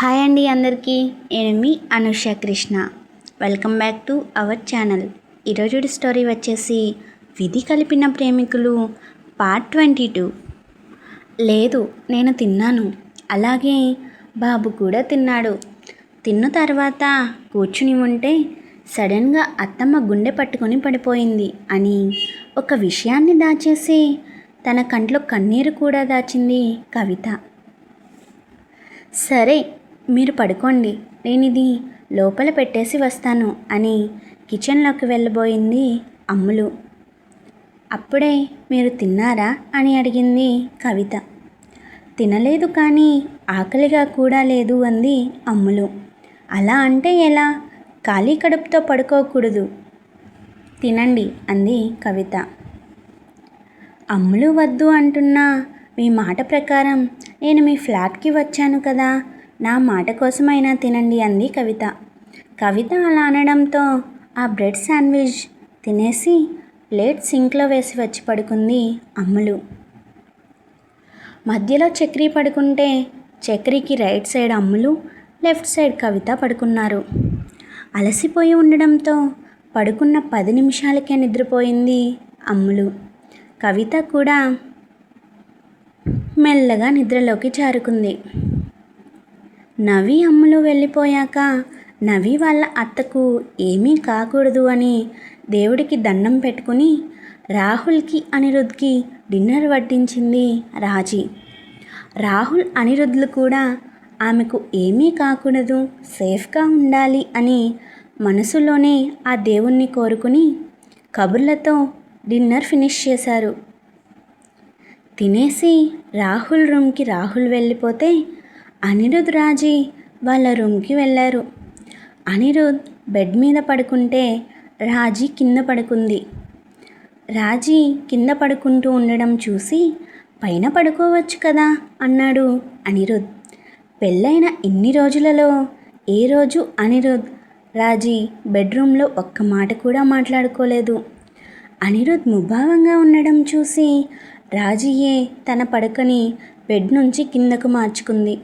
Hi అండి అందరికీ. నేను మీ Anusha Krishna. Welcome back to our channel ఈరోజు స్టోరీ వచ్చేసి విధి కలిపిన ప్రేమికులు పార్ట్ ట్వంటీ టూ లేదు నేను తిన్నాను. అలాగే బాబు కూడా తిన్నాడు. తిన్న తర్వాత కూర్చుని ఉంటే సడన్గా అత్తమ్మ గుండె పట్టుకొని పడిపోయింది అని ఒక విషయాన్ని దాచేసి తన కంట్లో కన్నీరు కూడా దాచింది కవిత. సరే మీరు పడుకోండి. నేను ఇది లోపల పెట్టేసి వస్తాను అని కిచెన్లోకి వెళ్ళబోయింది అమ్ములు. అప్పుడే మీరు తిన్నారా అని అడిగింది కవిత. తినలేదు కానీ ఆకలిగా కూడా లేదు అంది అమ్ములు. అలా అంటే ఎలా? ఖాళీ కడుపుతో పడుకోకూడదు. తినండి అంది కవిత. అమ్ములు వద్దు అంటున్నా మీ మాట ప్రకారం నేను మీ ఫ్లాట్కి వచ్చాను కదా. నా మాట కోసమైనా తినండి అంది కవిత. కవిత అలా అనడంతో ఆ బ్రెడ్ శాండ్విచ్ తినేసి ప్లేట్ సింక్లో వేసి వచ్చి పడుకుంది అమ్ములు. మధ్యలో చక్రి పడుకుంటే చక్రికి right side Ammulu left side Kavitha పడుకున్నారు. అలసిపోయి ఉండడంతో పడుకున్న పది నిమిషాలకే నిద్రపోయింది అమ్ములు. కవిత కూడా మెల్లగా నిద్రలోకి జారుకుంది. నవి అమ్ములు వెళ్ళిపోయాక నవి వాళ్ళ అత్తకు ఏమీ కాకూడదు అని దేవుడికి దండం పెట్టుకుని రాహుల్కి అనిరుద్ధ్కి డిన్నర్ వడ్డించింది రాజీ. రాహుల్ అనిరుద్ధులు కూడా ఆమెకు ఏమీ కాకూడదు సేఫ్గా ఉండాలి అని మనసులోనే ఆ దేవుణ్ణి కోరుకుని కబుర్లతో డిన్నర్ ఫినిష్ చేశారు. తినేసి రాహుల్ రూమ్కి రాహుల్ వెళ్ళిపోతే అనిరుద్ రాజీ వాళ్ళ రూమ్కి వెళ్ళారు. అనిరుద్ బెడ్ మీద పడుకుంటే రాజీ కింద పడుకుంది. రాజీ కింద పడుకుంటూ ఉండడం చూసి పైన పడుకోవచ్చు కదా అన్నాడు అనిరుద్. పెళ్ళైన ఇన్ని రోజులలో ఏ రోజు అనిరుద్ రాజీ బెడ్రూమ్లో ఒక్క మాట కూడా మాట్లాడుకోలేదు. అనిరుద్ ముభావంగా ఉండడం చూసి రాజీయే తన పడకని బెడ్ నుంచి కిందకు మార్చుకుంది.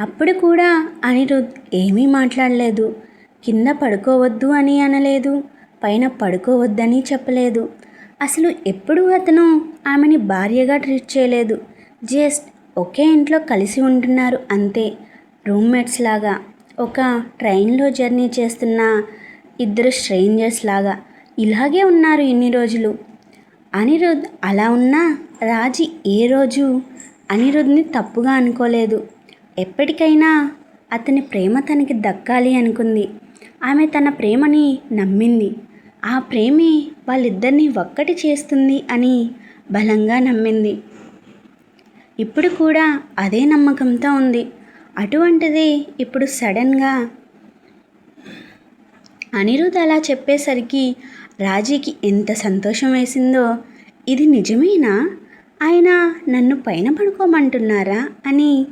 అప్పుడు కూడా అనిరుద్ ఏమీ మాట్లాడలేదు. కింద పడుకోవద్దు అని అనలేదు. పైన పడుకోవద్దని చెప్పలేదు. అసలు ఎప్పుడూ అతను ఆమెని భార్యగా ట్రీట్ చేయలేదు. జస్ట్ ఒకే ఇంట్లో కలిసి ఉంటున్నారు అంతే. రూమ్మేట్స్ లాగా. ఒక ట్రైన్లో జర్నీ చేస్తున్న ఇద్దరు స్ట్రేంజర్స్ లాగా. ఇలాగే ఉన్నారు ఇన్ని రోజులు. అనిరుద్ అలా ఉన్నా రాజీ ఏ రోజు అనిరుద్ని తప్పుగా అనుకోలేదు. ఎప్పటికైనా అతని ప్రేమ తనకి దక్కాలి అనుకుంది. ఆమె తన ప్రేమని నమ్మింది. ఆ ప్రేమే వాళ్ళిద్దరిని ఒక్కటి చేస్తుంది అని బలంగా నమ్మింది. ఇప్పుడు కూడా అదే నమ్మకంతో ఉంది. అటువంటిది ఇప్పుడు సడన్గా అనిరుద్ అలా చెప్పేసరికి రాజీకి ఎంత సంతోషం వేసిందో ఇది నిజమేనా? ఆయన నన్ను పైన పడుకోమంటున్నారా? అని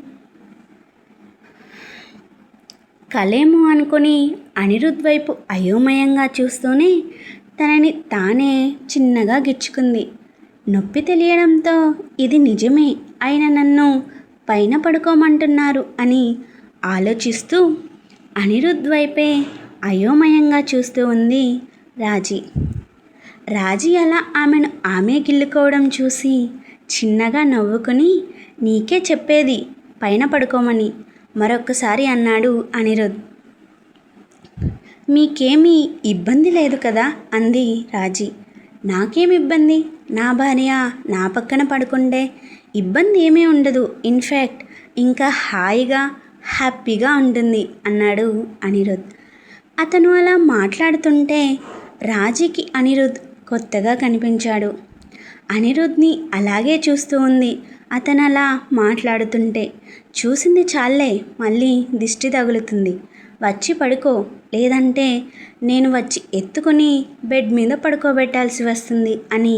కలేమో అనుకుని అనిరుద్ వైపు అయోమయంగా చూస్తూనే తనని తానే చిన్నగా గిచ్చుకుంది. నొప్పి తెలియడంతో ఇది నిజమే ఆయన నన్ను పైన పడుకోమంటున్నారు అని ఆలోచిస్తూ అనిరుద్ వైపే అయోమయంగా చూస్తూ ఉంది రాజీ. రాజీ అలా ఆమెను ఆమె గిల్లుకోవడం చూసి చిన్నగా నవ్వుకుని నీకే చెప్పేది పైన పడుకోమని. మరొక్కసారి అన్నాడు అనిరుద్. మీకేమీ ఇబ్బంది లేదు కదా? అంది రాజీ. నాకేం ఇబ్బంది? నా భార్య నా పక్కన పడుకుంటే ఇబ్బంది ఏమీ ఉండదు. ఇన్ఫ్యాక్ట్ ఇంకా హాయిగా హ్యాపీగా ఉంటుంది అన్నాడు అనిరుద్. అతను అలా మాట్లాడుతుంటే రాజీకి అనిరుద్ కొత్తగా కనిపించాడు. అనిరుద్ని అలాగే చూస్తూ ఉంది. అతను అలా మాట్లాడుతుంటే చూసింది చాలే మళ్ళీ దిష్టి తగులుతుంది. వచ్చి పడుకో లేదంటే నేను వచ్చి ఎత్తుకొని బెడ్ మీద పడుకోబెట్టాల్సి వస్తుంది అని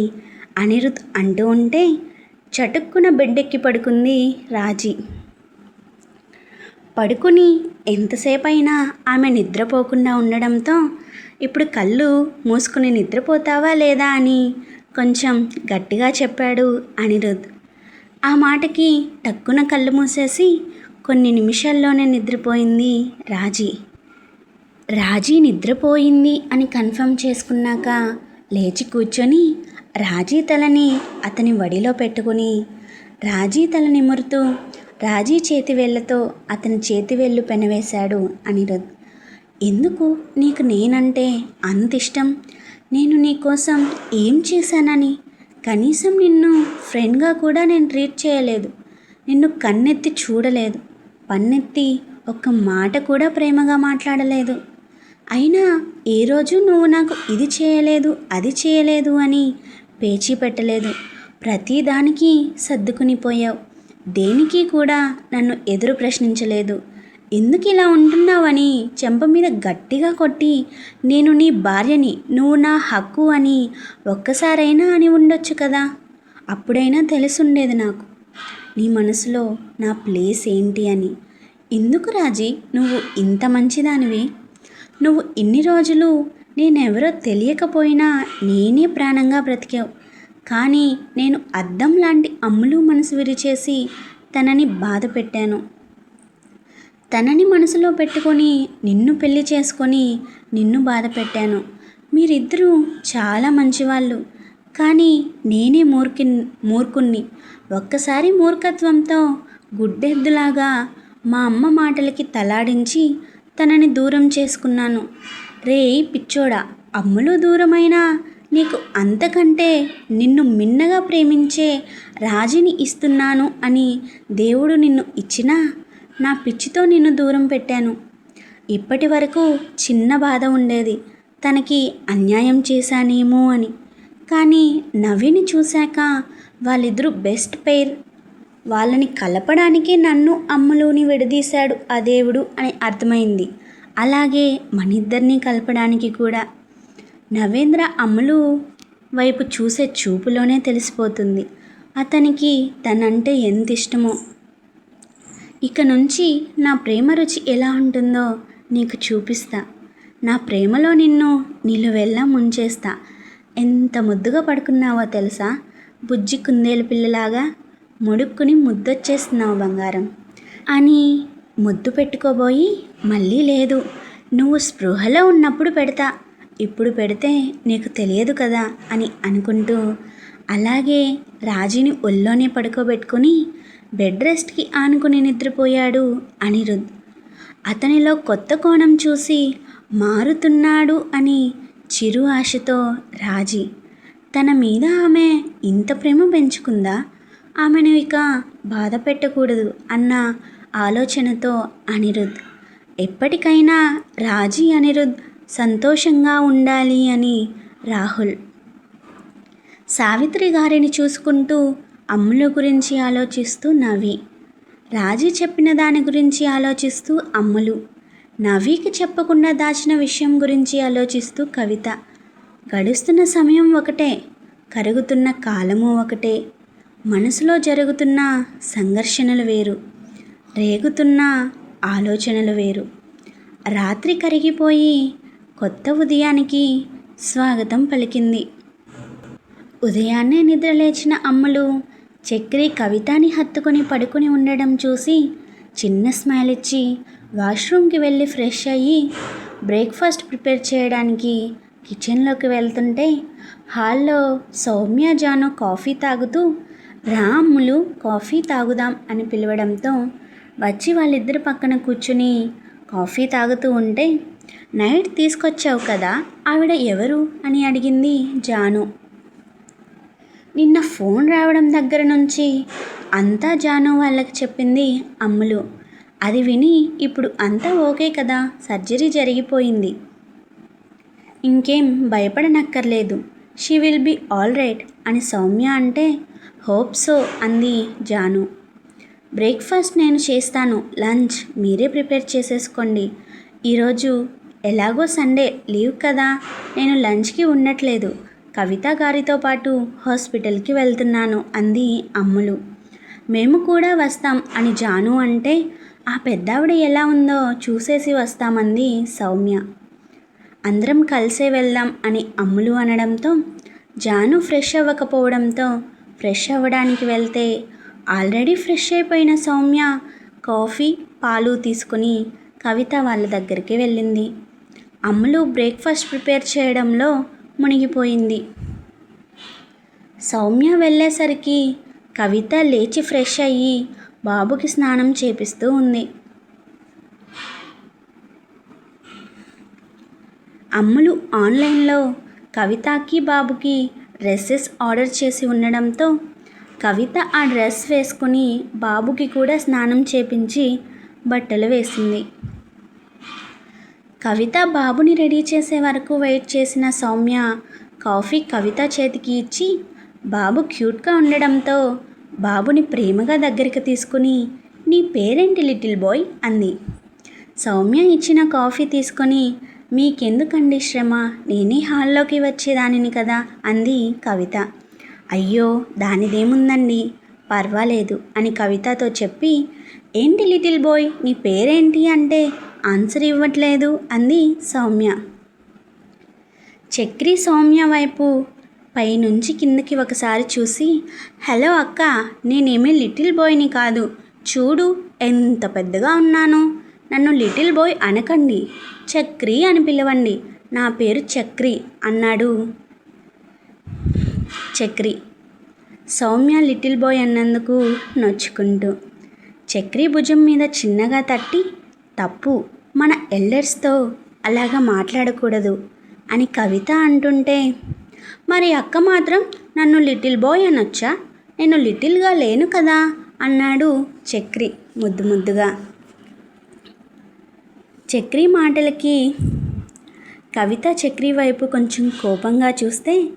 అనిరుద్ అంటూ ఉంటే చటుక్కున బెడ్ ఎక్కి పడుకుంది రాజీ. పడుకుని ఎంతసేపు అయినా ఆమె నిద్రపోకుండా ఉండడంతో ఇప్పుడు కళ్ళు మూసుకుని నిద్రపోతావా లేదా అని కొంచెం గట్టిగా చెప్పాడు అనిరుద్. ఆ మాటకి టక్కున కళ్ళు మూసేసి కొన్ని నిమిషాల్లోనే నిద్రపోయింది రాజీ. రాజీ నిద్రపోయింది అని కన్ఫర్మ్ చేసుకున్నాక లేచి కూర్చొని రాజీ తలని అతని వడిలో పెట్టుకుని రాజీ తల నిమురుతూ రాజీ చేతివేళ్ళతో అతని చేతి వేళ్ళు పెనవేశాడు అనిరుద్. ఎందుకు? నీకు నేనంటే అంత ఇష్టం నేను నీకోసం ఏం చేశానని? కనీసం నిన్ను ఫ్రెండ్గా కూడా నేను ట్రీట్ చేయలేదు. నిన్ను కన్నెత్తి చూడలేదు. పన్నెత్తి ఒక్క మాట కూడా ప్రేమగా మాట్లాడలేదు. అయినా ఏ రోజు నువ్వు నాకు ఇది చేయలేదు అది చేయలేదు అని పేచీ పెట్టలేదు. ప్రతిదానికి సర్దుకుని పోయావు. దేనికి కూడా నన్ను ఎదురు ప్రశ్నించలేదు. ఎందుకు ఇలా ఉంటున్నావని చెంప మీద గట్టిగా కొట్టి నేను నీ భార్యని నువ్వు నా హక్కు అని ఒక్కసారైనా అని ఉండొచ్చు కదా? అప్పుడైనా తెలుసుండేది నాకు. నీ మనసులో నా ప్లేస్ ఏంటి అని. ఎందుకు రాజీ? నువ్వు ఇంత మంచిదానివి. నువ్వు ఇన్ని రోజులు నేనెవరో తెలియకపోయినా నేనే ప్రాణంగా బ్రతికావు. కానీ నేను అద్దం లాంటి అమ్ములు మనసు విరిచేసి తనని బాధ పెట్టాను తనని మనసులో పెట్టుకొని నిన్ను పెళ్ళి చేసుకొని నిన్ను బాధ పెట్టాను. మీరిద్దరూ చాలా మంచివాళ్ళు. కానీ నేనే మూర్ఖి మూర్ఖుణ్ణి. ఒక్కసారి మూర్ఖత్వంతో గుడ్డెద్దులాగా మా అమ్మ మాటలకి తలాడించి తనని దూరం చేసుకున్నాను. రే పిచ్చోడా అమ్ములు దూరమైనా నీకు అంతకంటే నిన్ను మిన్నగా ప్రేమించే రాజుని ఇస్తున్నాను అని దేవుడు నిన్ను ఇచ్చినా నా పిచ్చితో నిన్ను దూరం పెట్టాను. ఇప్పటి వరకు చిన్న బాధ ఉండేది. తనకి అన్యాయం చేశానేమో అని. కానీ నవ్విని చూశాక వాళ్ళిద్దరూ బెస్ట్ పెయిర్ వాళ్ళని కలపడానికి నన్ను అమ్ములుని విడదీశాడు ఆ దేవుడు అని అర్థమైంది. అలాగే మనిద్దరిని కలపడానికి కూడా. నవేంద్ర అమ్ములు వైపు చూసే చూపులోనే తెలిసిపోతుంది. అతనికి తనంటే ఎంత ఇష్టమో. ఇక నుంచి నా ప్రేమ రుచి ఎలా ఉంటుందో నీకు చూపిస్తా. నా ప్రేమలో నిన్ను నిలువెల్లా ముంచేస్తా. ఎంత ముద్దుగా పడుకున్నావో తెలుసా? బుజ్జి కుందేలు పిల్లలాగా ముడుక్కుని ముద్దొచ్చేస్తున్నావు బంగారం. అని ముద్దు పెట్టుకోబోయి మళ్ళీ లేదు. నువ్వు స్పృహలో ఉన్నప్పుడు పెడతా. ఇప్పుడు పెడితే నీకు తెలియదు కదా అని అనుకుంటూ అలాగే రాజీని ఒళ్ళోనే పడుకోబెట్టుకుని బెడ్ రెస్ట్కి ఆనుకుని నిద్రపోయాడు అనిరుద్. అతనిలో కొత్త కోణం చూసి మారుతున్నాడు అని చిరు ఆశతో రాజీ. తన మీద ఆమె ఇంత ప్రేమ పెంచుకుందా? ఆమెను ఇక బాధ పెట్టకూడదు అన్న ఆలోచనతో అనిరుద్. ఎప్పటికైనా రాజీ అనిరుద్ సంతోషంగా ఉండాలి అని రాహుల్. సావిత్రి గారిని చూసుకుంటూ అమ్ముల గురించి ఆలోచిస్తూ నవి. రాజీ చెప్పిన దాని గురించి ఆలోచిస్తూ అమ్ములు. నవీకి చెప్పకుండా దాచిన విషయం గురించి ఆలోచిస్తూ కవిత. గడుస్తున్న సమయం ఒకటే కరుగుతున్న కాలము ఒకటే. మనసులో జరుగుతున్న సంఘర్షణలు వేరు. రేగుతున్న ఆలోచనలు వేరు. రాత్రి కరిగిపోయి కొత్త ఉదయానికి స్వాగతం పలికింది. ఉదయాన్నే నిద్రలేచిన అమ్మలు చక్రి కవితాని హత్తుకొని పడుకొని ఉండడం చూసి చిన్న స్మైల్ ఇచ్చి వాష్రూమ్కి వెళ్ళి ఫ్రెష్ అయ్యి బ్రేక్ఫాస్ట్ ప్రిపేర్ చేయడానికి కిచెన్లోకి వెళ్తుంటే హాల్లో సౌమ్య జాను కాఫీ తాగుతూ రాములు కాఫీ తాగుదాం అని పిలవడంతో వచ్చి వాళ్ళిద్దరి పక్కన కూర్చుని కాఫీ తాగుతూ ఉంటే నైట్ తీసుకొచ్చావు కదా ఆవిడ ఎవరు? అని అడిగింది జాను. నిన్న ఫోన్ రావడం దగ్గర నుంచి అంతా జాను వాళ్ళకి చెప్పింది అమ్ములు. అది విని ఇప్పుడు అంతా ఓకే కదా సర్జరీ జరిగిపోయింది. ఇంకేం భయపడనక్కర్లేదు. She will be all right అని సౌమ్య అంటే హోప్ సో అంది జాను. బ్రేక్ఫాస్ట్ నేను చేస్తాను లంచ్ మీరే ప్రిపేర్ చేసేసుకోండి. ఈరోజు ఎలాగో సండే లీవ్ కదా నేను లంచ్కి ఉండట్లేదు. కవిత గారితో పాటు హాస్పిటల్కి వెళ్తున్నాను అంది అమ్ములు. మేము కూడా వస్తాం అని జాను అంటే ఆ పెద్దావిడ ఎలా ఉందో చూసేసి వస్తామంది సౌమ్య. అందరం కలిసే వెళ్దాం అని అమ్ములు అనడంతో జాను ఫ్రెష్ అవ్వకపోవడంతో ఫ్రెష్ అవ్వడానికి వెళ్తే ఆల్రెడీ ఫ్రెష్ అయిపోయిన సౌమ్య కాఫీ పాలు తీసుకుని కవిత వాళ్ళ దగ్గరికి వెళ్ళింది. అమ్ములు బ్రేక్ఫాస్ట్ ప్రిపేర్ చేయడంలో మునిగిపోయింది. సౌమ్య వెళ్ళేసరికి కవిత లేచి ఫ్రెష్ అయ్యి బాబుకి స్నానం చేపిస్తూ ఉంది. అమ్ములు ఆన్లైన్లో కవితకి బాబుకి డ్రెస్సెస్ ఆర్డర్ చేసి ఉండడంతో కవిత ఆ డ్రెస్ వేసుకుని బాబుకి కూడా స్నానం చేపించి బట్టలు వేసింది. కవిత బాబుని రెడీ చేసే వరకు వెయిట్ చేసిన సౌమ్య కాఫీ కవిత చేతికి ఇచ్చి బాబు క్యూట్గా ఉండడంతో బాబుని ప్రేమగా దగ్గరికి తీసుకుని నీ పేరేంటి లిటిల్ బాయ్? అంది. సౌమ్య ఇచ్చిన కాఫీ తీసుకొని మీకెందుకండి శ్రమ? నేనే హాల్లోకి వచ్చేదానిని కదా? అంది కవిత. అయ్యో దానిదేముందండి? పర్వాలేదు అని కవితతో చెప్పి ఏంటి లిటిల్ బాయ్? నీ పేరేంటి అంటే ఆన్సర్ ఇవ్వట్లేదు అంది సౌమ్య. చక్రి సౌమ్య వైపు పైనుంచి కిందకి ఒకసారి చూసి హలో అక్క నేనేమీ లిటిల్ బాయ్ని కాదు. చూడు ఎంత పెద్దగా ఉన్నాను. నన్ను లిటిల్ బాయ్ అనకండి. చక్రి అని పిలవండి. నా పేరు చక్రి అన్నాడు. చక్రి సౌమ్య లిటిల్ బాయ్ అన్నందుకు నొచ్చుకుంటూ చక్రీ భుజం మీద చిన్నగా తట్టి తప్పు మన ఎల్డర్స్తో అలాగా మాట్లాడకూడదు అని కవిత అంటుంటే మరి అక్క మాత్రం నన్ను లిటిల్ బాయ్ అనొచ్చా? నేను లిటిల్గా లేను కదా అన్నాడు చక్రి ముద్దు ముద్దుగా. చక్రి మాటలకి కవిత చక్రి వైపు కొంచెం కోపంగా చూస్తే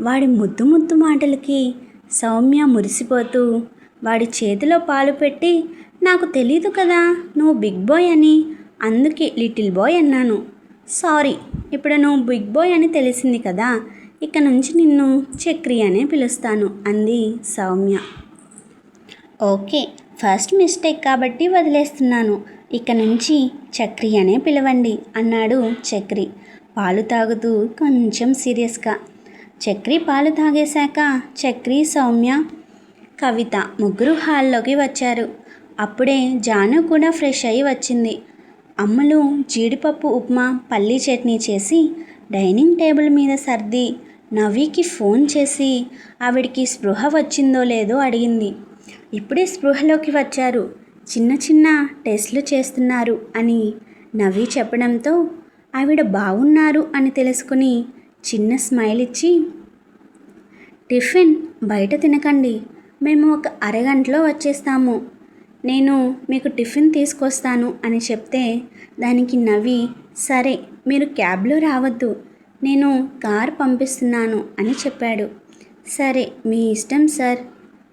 వాడి ముద్దు ముద్దు మాటలకి సౌమ్య మురిసిపోతూ వాడి చేతిలో పాలు పెట్టి నాకు తెలీదు కదా నువ్వు బిగ్ బాయ్ అని. అందుకే లిటిల్ బాయ్ అన్నాను. సారీ ఇప్పుడు నువ్వు బిగ్ బాయ్ అని తెలిసింది కదా ఇక నుంచి నిన్ను చక్రి అనే పిలుస్తాను అంది సౌమ్య. ఓకే ఫస్ట్ మిస్టేక్ కాబట్టి వదిలేస్తున్నాను. ఇక నుంచి చక్రి అనే పిలవండి అన్నాడు చక్రి. పాలు తాగుతూ కొంచెం సీరియస్గా. చక్రి పాలు తాగేశాక చక్రి సౌమ్య కవిత ముగ్గురు హాల్లోకి వచ్చారు. అప్పుడే జాను కూడా ఫ్రెష్ అయ్యి వచ్చింది. అమ్మలు జీడిపప్పు ఉప్మా పల్లీ చట్నీ చేసి డైనింగ్ టేబుల్ మీద సర్ది నవీకి ఫోన్ చేసి ఆవిడికి స్పృహ వచ్చిందో లేదో అడిగింది. ఇప్పుడే స్పృహలోకి వచ్చారు. చిన్న చిన్న టెస్ట్లు చేస్తున్నారు అని నవీ చెప్పడంతో ఆవిడ బాగున్నారు అని తెలుసుకుని చిన్న స్మైల్ ఇచ్చి టిఫిన్ బయట తినకండి మేము ఒక అరగంటలో వచ్చేస్తాము. నేను మీకు టిఫిన్ తీసుకొస్తాను అని చెప్తే దానికి నవ్వి సరే మీరు క్యాబ్లో రావద్దు. నేను కార్ పంపిస్తున్నాను అని చెప్పాడు. సరే మీ ఇష్టం సార్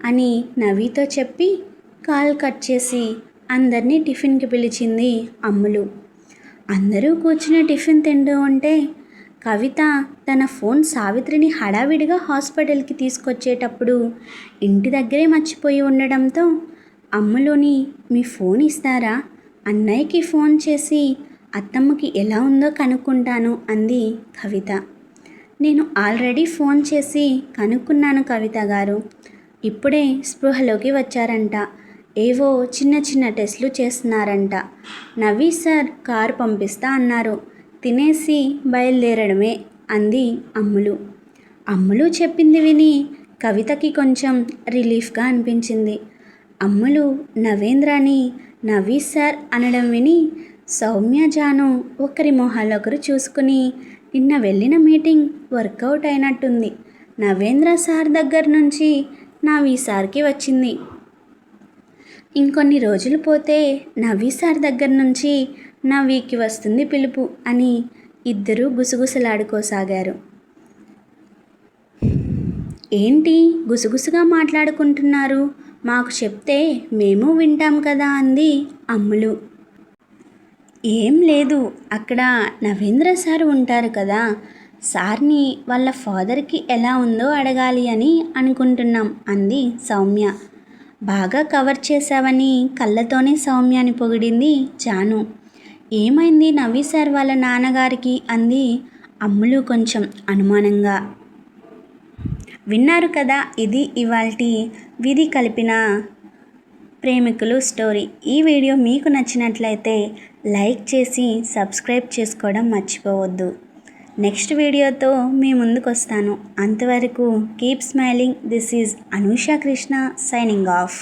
అని నవీతో చెప్పి కాల్ కట్ చేసి అందరినీ టిఫిన్కి పిలిచింది అమ్ములు. అందరూ కూర్చుని టిఫిన్ తింటూ ఉంటే కవిత తన ఫోన్ సావిత్రిని హడావిడిగా హాస్పిటల్కి తీసుకొచ్చేటప్పుడు ఇంటి దగ్గరే మర్చిపోయి ఉండడంతో అమ్ములోని మీ ఫోన్ ఇస్తారా? అన్నయ్యకి ఫోన్ చేసి అత్తమ్మకి ఎలా ఉందో కనుక్కుంటాను అంది కవిత. నేను ఆల్రెడీ ఫోన్ చేసి కనుక్కున్నాను కవిత గారు. ఇప్పుడే స్పృహలోకి వచ్చారంట. ఏవో చిన్న చిన్న టెస్ట్లు చేస్తున్నారంట. నవీ సార్ కారు పంపిస్తా అన్నారు. తినేసి బయలుదేరడమే అంది అమ్ములు. అమ్ములు చెప్పింది విని కవితకి కొంచెం రిలీఫ్గా అనిపించింది. అమ్ములు నవేంద్రని నవీ సార్ అనడం విని సౌమ్య జాను ఒకరి మొహాలొకరు చూసుకుని నిన్న వెళ్ళిన మీటింగ్ వర్కౌట్ అయినట్టుంది. నవేంద్ర సార్ దగ్గర నుంచి నవీ సార్కి వచ్చింది. ఇంకొన్ని రోజులు పోతే నవీ సార్ దగ్గర నుంచి నవీకి వస్తుంది పిలుపు అని ఇద్దరూ గుసగుసలాడుకోసాగారు. ఏంటి గుసగుసగా మాట్లాడుకుంటున్నారు? మాకు చెప్తే మేము వింటాం కదా అంది అమ్ములు. ఏం లేదు అక్కడ నవేంద్ర సార్ ఉంటారు కదా సార్ని వాళ్ళ ఫాదర్కి ఎలా ఉందో అడగాలి అని అనుకుంటున్నాం అంది సౌమ్య. బాగా కవర్ చేశావని కళ్ళతోనే సౌమ్యాని పొగిడింది జాను. ఏమైంది నవ్వి సార్ వాళ్ళ నాన్నగారికి? అంది అమ్ములు కొంచెం అనుమానంగా. విన్నారు కదా ఇది ఇవాల్టి విధి కలిపిన ప్రేమికులు స్టోరీ. ఈ వీడియో మీకు నచ్చినట్లయితే లైక్ చేసి సబ్స్క్రైబ్ చేసుకోవడం మర్చిపోవద్దు. నెక్స్ట్ వీడియోతో మీ ముందుకు వస్తాను అంతవరకు keep smiling this is Anusha Krishna signing off